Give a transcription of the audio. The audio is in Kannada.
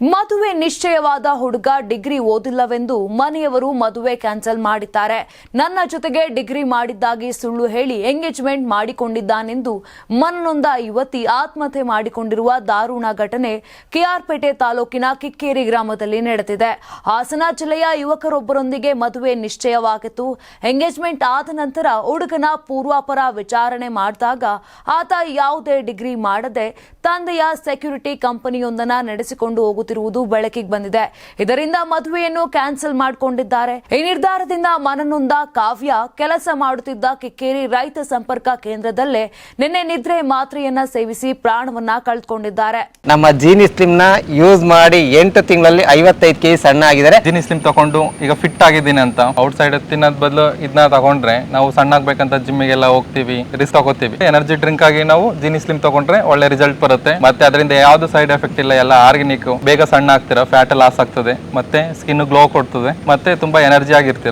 ಮದುವೆ ನಿಶ್ಚಯವಾದ ಹುಡುಗ ಡಿಗ್ರಿ ಓದಿಲ್ಲವೆಂದು ಮನೆಯವರು ಮದುವೆ ಕ್ಯಾನ್ಸಲ್ ಮಾಡಿದ್ದಾರೆ. ನನ್ನ ಜೊತೆಗೆ ಡಿಗ್ರಿ ಮಾಡಿದ್ದಾಗಿ ಸುಳ್ಳು ಹೇಳಿ ಎಂಗೇಜ್ಮೆಂಟ್ ಮಾಡಿಕೊಂಡಿದ್ದಾನೆಂದು ಮನನೊಂದ ಯುವತಿ ಆತ್ಮಹತ್ಯೆ ಮಾಡಿಕೊಂಡಿರುವ ದಾರುಣ ಘಟನೆ ಕೆಆರ್ಪೇಟೆ ತಾಲೂಕಿನ ಕಿಕ್ಕೇರಿ ಗ್ರಾಮದಲ್ಲಿ ನಡೆದಿದೆ. ಹಾಸನ ಜಿಲ್ಲೆಯ ಯುವಕರೊಬ್ಬರೊಂದಿಗೆ ಮದುವೆ ನಿಶ್ಚಯವಾಗಿತ್ತು. ಎಂಗೇಜ್ಮೆಂಟ್ ಆದ ನಂತರ ಹುಡುಗನ ಪೂರ್ವಾಪರ ವಿಚಾರಣೆ ಮಾಡಿದಾಗ ಆತ ಯಾವುದೇ ಡಿಗ್ರಿ ಮಾಡದೆ ತಂದೆಯ ಸೆಕ್ಯೂರಿಟಿ ಕಂಪನಿಯೊಂದನ್ನು ನಡೆಸಿಕೊಂಡು ಹೋಗುತ್ತಿರುವುದು ಬೆಳಕಿಗೆ ಬಂದಿದೆ. ಇದರಿಂದ ಮದುವೆಯನ್ನು ಕ್ಯಾನ್ಸಲ್ ಮಾಡಿಕೊಂಡಿದ್ದಾರೆ. ಈ ನಿರ್ಧಾರದಿಂದ ಮನನೊಂದ ಕಾವ್ಯ ಕೆಲಸ ಮಾಡುತ್ತಿದ್ದ ಕಿಕ್ಕೇರಿ ರೈತ ಸಂಪರ್ಕ ಕೇಂದ್ರದಲ್ಲೇ ನಿನ್ನೆ ನಿದ್ರೆ ಮಾತ್ರೆಯನ್ನ ಸೇವಿಸಿ ಪ್ರಾಣವನ್ನ ಕಳೆದುಕೊಂಡಿದ್ದಾರೆ ನಮ್ಮ ಜೀನಿ ಸ್ಲಿಮ್ನ ಯೂಸ್ ಮಾಡಿ ಎಂಟು ತಿಂಗಳಲ್ಲಿ ಐವತ್ತೈದು ಕೆಜಿ ಸಣ್ಣ ಆಗಿದ್ದಾರೆ. ಜೀನಿ ಸ್ಲಿಮ್ ತಗೊಂಡು ಈಗ ಫಿಟ್ ಆಗಿದ್ದೀನಿ ಅಂತ. ಔಟ್ ಸೈಡ್ ತಿನ್ನೋದ್ ಬದಲು ಇದನ್ನ ತಗೊಂಡ್ರೆ ನಾವು ಸಣ್ಣ ಆಗ್ಬೇಕಂತ ಜಿಮ್ಮಿಗೆಲ್ಲ ಹೋಗ್ತೀವಿ ರಿಸ್ಕ್ ತಗೋತೀವಿ ಎನರ್ಜಿ ಡ್ರಿಂಕ್ ಆಗಿ ನಾವು ಜೀನಿ ಸ್ಲಿಮ್ ತಗೊಂಡ್ರೆ ಒಳ್ಳೆ ರಿಸಲ್ಟ್ ಬರುತ್ತೆ. ಮತ್ತೆ ಅದರಿಂದ ಯಾವ್ದು ಸೈಡ್ ಎಫೆಕ್ಟ್ ಇಲ್ಲ ಎಲ್ಲ ಆರ್ಗ್ಯಾನಿಕ್ ಬೇಗ ಸಣ್ಣ ಆಗ್ತೀರಾ ಫ್ಯಾಟ್ ಲಾಸ್ ಆಗ್ತದೆ ಮತ್ತೆ ಸ್ಕಿನ್ ಗ್ಲೋ ಕೊಡ್ತದೆ ಮತ್ತೆ ತುಂಬಾ ಎನರ್ಜಿ ಆಗಿರ್ತೀರಾ?